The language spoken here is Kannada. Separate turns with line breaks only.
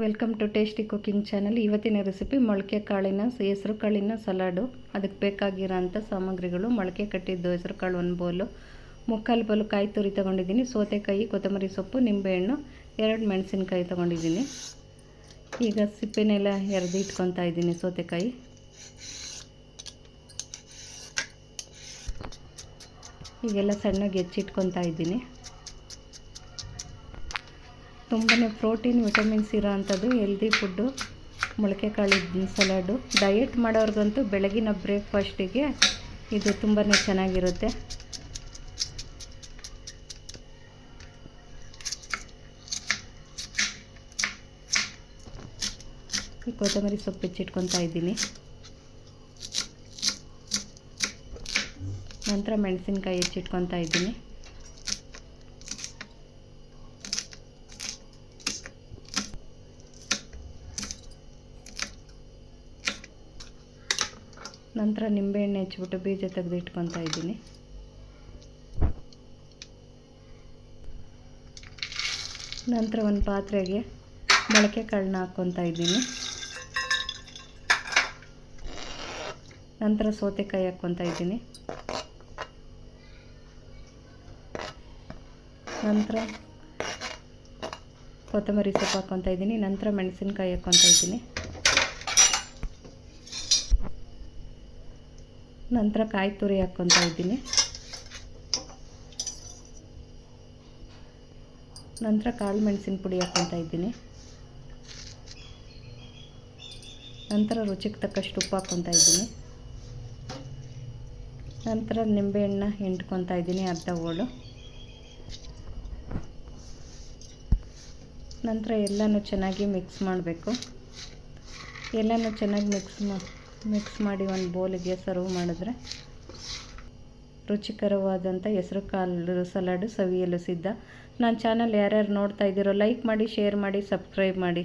Welcome to tasty cooking channel ಇವತ್ತಿನ ರೆಸಿಪಿ ಮೊಳಕೆ ಕಾಳಿನ ಹೆಸರು ಕಾಳಿನ ಸಲಾಡು ಅದಕ್ಕೆ ಬೇಕಾಗಿರೋಂಥ ಸಾಮಗ್ರಿಗಳು. ಮೊಳಕೆ ಕಟ್ಟಿದ್ದು ಹೆಸರು ಕಾಳು ಒಂದು ಬೌಲು ಮುಕ್ಕಾಲು ಬೌಲು ಕಾಯಿ ತುರಿ ತೊಗೊಂಡಿದ್ದೀನಿ. ಸೋತೆಕಾಯಿ, ಕೊತ್ತಂಬರಿ ಸೊಪ್ಪು, ನಿಂಬೆಹಣ್ಣು, ಎರಡು ಮೆಣಸಿನಕಾಯಿ ತೊಗೊಂಡಿದ್ದೀನಿ. ಈಗ ಸಿಪ್ಪೆನೆಲ್ಲ ಎರೆದು ಇಟ್ಕೊತಾ ಇದ್ದೀನಿ ಸೋತೆಕಾಯಿ. ಈಗೆಲ್ಲ ಸಣ್ಣಗೆ ಹೆಚ್ಚಿಟ್ಕೊತಾ ಇದ್ದೀನಿ. ತುಂಬಾ ಪ್ರೋಟೀನ್ ವಿಟಮಿನ್ಸ್ ಇರೋ ಅಂಥದ್ದು ಹೆಲ್ದಿ ಫುಡ್ಡು ಮೊಳಕೆ ಕಾಳಿನ ಸಲಾಡು ಡಯೆಟ್ ಮಾಡೋರ್ಗಂತೂ ಬೆಳಗಿನ ಬ್ರೇಕ್ಫಾಸ್ಟಿಗೆ ಇದು ತುಂಬಾ ಚೆನ್ನಾಗಿರುತ್ತೆ. ಈ ಕೊತ್ತಂಬರಿ ಸೊಪ್ಪು ಹೆಚ್ಚಿಟ್ಕೊತಾ ಇದ್ದೀನಿ. ನಂತರ ಮೆಣಸಿನ್ಕಾಯಿ ಹೆಚ್ಚಿಟ್ಕೊತಾ ಇದ್ದೀನಿ. ನಂತರ ನಿಂಬೆಹಣ್ಣು ಹೆಚ್ಚಿಬಿಟ್ಟು ಬೀಜ ತೆಗೆದು ಇಟ್ಕೊತಾ ಇದ್ದೀನಿ. ನಂತರ ಒಂದು ಪಾತ್ರೆಗೆ ಮೊಳಕೆ ಕಾಳನ್ನ ಹಾಕ್ಕೊತಾ ಇದ್ದೀನಿ. ನಂತರ ಸೌತೆಕಾಯಿ ಹಾಕ್ಕೊತಾ ಇದ್ದೀನಿ. ನಂತರ ಕೊತ್ತಂಬರಿ ಸೊಪ್ಪು ಹಾಕ್ಕೊತಾ ಇದ್ದೀನಿ. ನಂತರ ಮೆಣಸಿನ್ಕಾಯಿ ಹಾಕ್ಕೊತಾ ಇದ್ದೀನಿ. ನಂತರ ಕಾಯಿ ತುರಿ ಹಾಕ್ಕೊತಾ ಇದ್ದೀನಿ. ನಂತರ ಕಾಳು ಮೆಣಸಿನ ಪುಡಿ ಹಾಕ್ಕೊತಾ ಇದ್ದೀನಿ. ನಂತರ ರುಚಿಗೆ ತಕ್ಕಷ್ಟು ಉಪ್ಪು ಹಾಕ್ಕೊತಾ ಇದ್ದೀನಿ. ನಂತರ ನಿಂಬೆಹಣ್ಣ ಹಿಂಡ್ಕೊತಾ ಇದ್ದೀನಿ ಅರ್ಧ ಹೋಳು ನಂತರ ಎಲ್ಲನೂ ಚೆನ್ನಾಗಿ ಮಿಕ್ಸ್ ಮಾಡಬೇಕು. ಎಲ್ಲನೂ ಚೆನ್ನಾಗಿ ಮಿಕ್ಸ್ ಮಾ ಮಿಕ್ಸ್ ಮಾಡಿ ಒಂದು ಬೌಲಿಗೆ ಸರ್ವ್ ಮಾಡಿದ್ರೆ ರುಚಿಕರವಾದಂಥ ಹೆಸರು, ಕಾಲು ಸಲಾಡು ಸವಿಯಲು ಸಿದ್ಧ. ನನ್ನ ಚಾನಲ್ ಯಾರ್ಯಾರು ನೋಡ್ತಾ ಇದ್ದೀರೋ ಲೈಕ್ ಮಾಡಿ ಶೇರ್ ಮಾಡಿ ಸಬ್ಸ್ಕ್ರೈಬ್ ಮಾಡಿ.